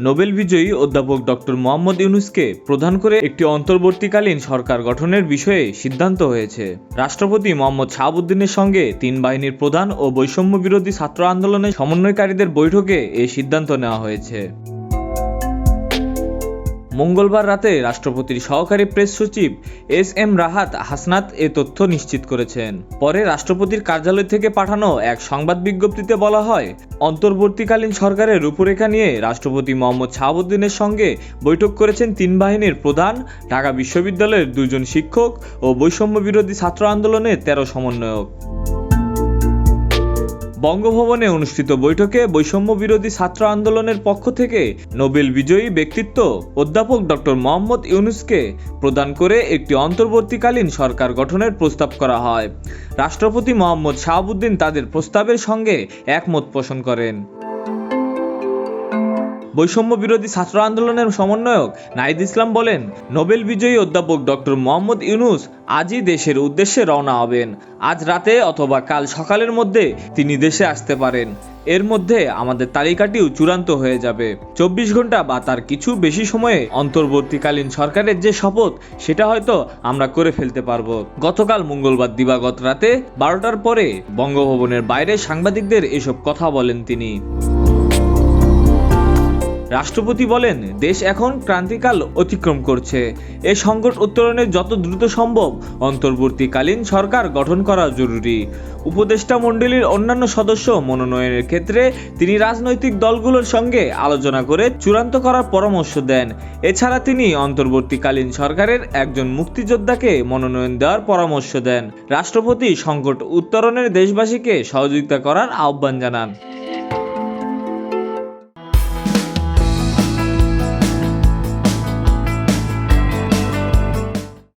Nobel বিজয়ী অধ্যাপক doctor Mohammad ইউনুসকে প্রধান করে একটি অন্তর্বর্তীকালীন সরকার গঠনের বিষয়ে সিদ্ধান্ত হয়েছে। রাষ্ট্রপতি মোহাম্মদ শাহাবুদ্দিনের সঙ্গে তিন বাহিনীর প্রধান ও বৈষম্য বিরোধী ছাত্র আন্দোলনের সমন্বয়কারীদের বৈঠকে এই সিদ্ধান্ত নেওয়া হয়েছে। মঙ্গলবার রাতে রাষ্ট্রপতির সহকারী প্রেস সচিব এস এম রাহাত হাসনাত এ তথ্য নিশ্চিত করেছেন। পরে রাষ্ট্রপতির কার্যালয় থেকে পাঠানো এক সংবাদ বিজ্ঞপ্তিতে বলা হয়, অন্তর্বর্তীকালীন সরকারের রূপরেখা নিয়ে রাষ্ট্রপতি মোহাম্মদ শাহাবুদ্দিনের সঙ্গে বৈঠক করেছেন তিন বাহিনীর প্রধান, ঢাকা বিশ্ববিদ্যালয়ের দুজন শিক্ষক ও বৈষম্য বিরোধী ছাত্র আন্দোলনের তেরো সমন্বয়ক। বঙ্গভবনে অনুষ্ঠিত বৈঠকে বৈষম্য বিরোধী ছাত্র আন্দোলনের পক্ষ থেকে নোবেল বিজয়ী ব্যক্তিত্ব অধ্যাপক ডক্টর মোহাম্মদ ইউনুসকে প্রদান করে একটি অন্তর্বর্তীকালীন সরকার গঠনের প্রস্তাব করা হয়। রাষ্ট্রপতি মোহাম্মদ শাহাবুদ্দিন তাদের প্রস্তাবের সঙ্গে একমত পোষণ করেন। বৈষম্য বিরোধী ছাত্র আন্দোলনের সমন্বয়ক নাহিদ ইসলাম বলেন, নোবেল বিজয়ী অধ্যাপক ডক্টর মোহাম্মদ ইউনুস আজই দেশের উদ্দেশ্যে রওনা হবেন। আজ রাতে অথবা কাল সকালের মধ্যে তিনি দেশে আসতে পারেন। এর মধ্যে আমাদের তালিকাটিও চূড়ান্ত হয়ে যাবে। চব্বিশ ঘণ্টা বা তার কিছু বেশি সময়ে অন্তর্বর্তীকালীন সরকারের যে শপথ, সেটা হয়তো আমরা করে ফেলতে পারব। গতকাল মঙ্গলবার দিবাগত রাতে বারোটার পরে বঙ্গভবনের বাইরে সাংবাদিকদের এসব কথা বলেন তিনি। রাষ্ট্রপতি বলেন, দেশ এখন ক্রান্তিকাল অতিক্রম করছে। এ সংকট উত্তরণে যত দ্রুত সম্ভব অন্তর্বর্তীকালীন সরকার গঠন করা জরুরি। উপদেষ্টা মণ্ডলীর অন্যান্য সদস্য মনোনয়নের ক্ষেত্রে তিনি রাজনৈতিক দলগুলোর সঙ্গে আলোচনা করে চূড়ান্ত করার পরামর্শ দেন। এছাড়া তিনি অন্তর্বর্তীকালীন সরকারের একজন মুক্তিযোদ্ধাকে মনোনয়ন দেওয়ার পরামর্শ দেন। রাষ্ট্রপতি সংকট উত্তরণের দেশবাসীকে সহযোগিতা করার আহ্বান জানান।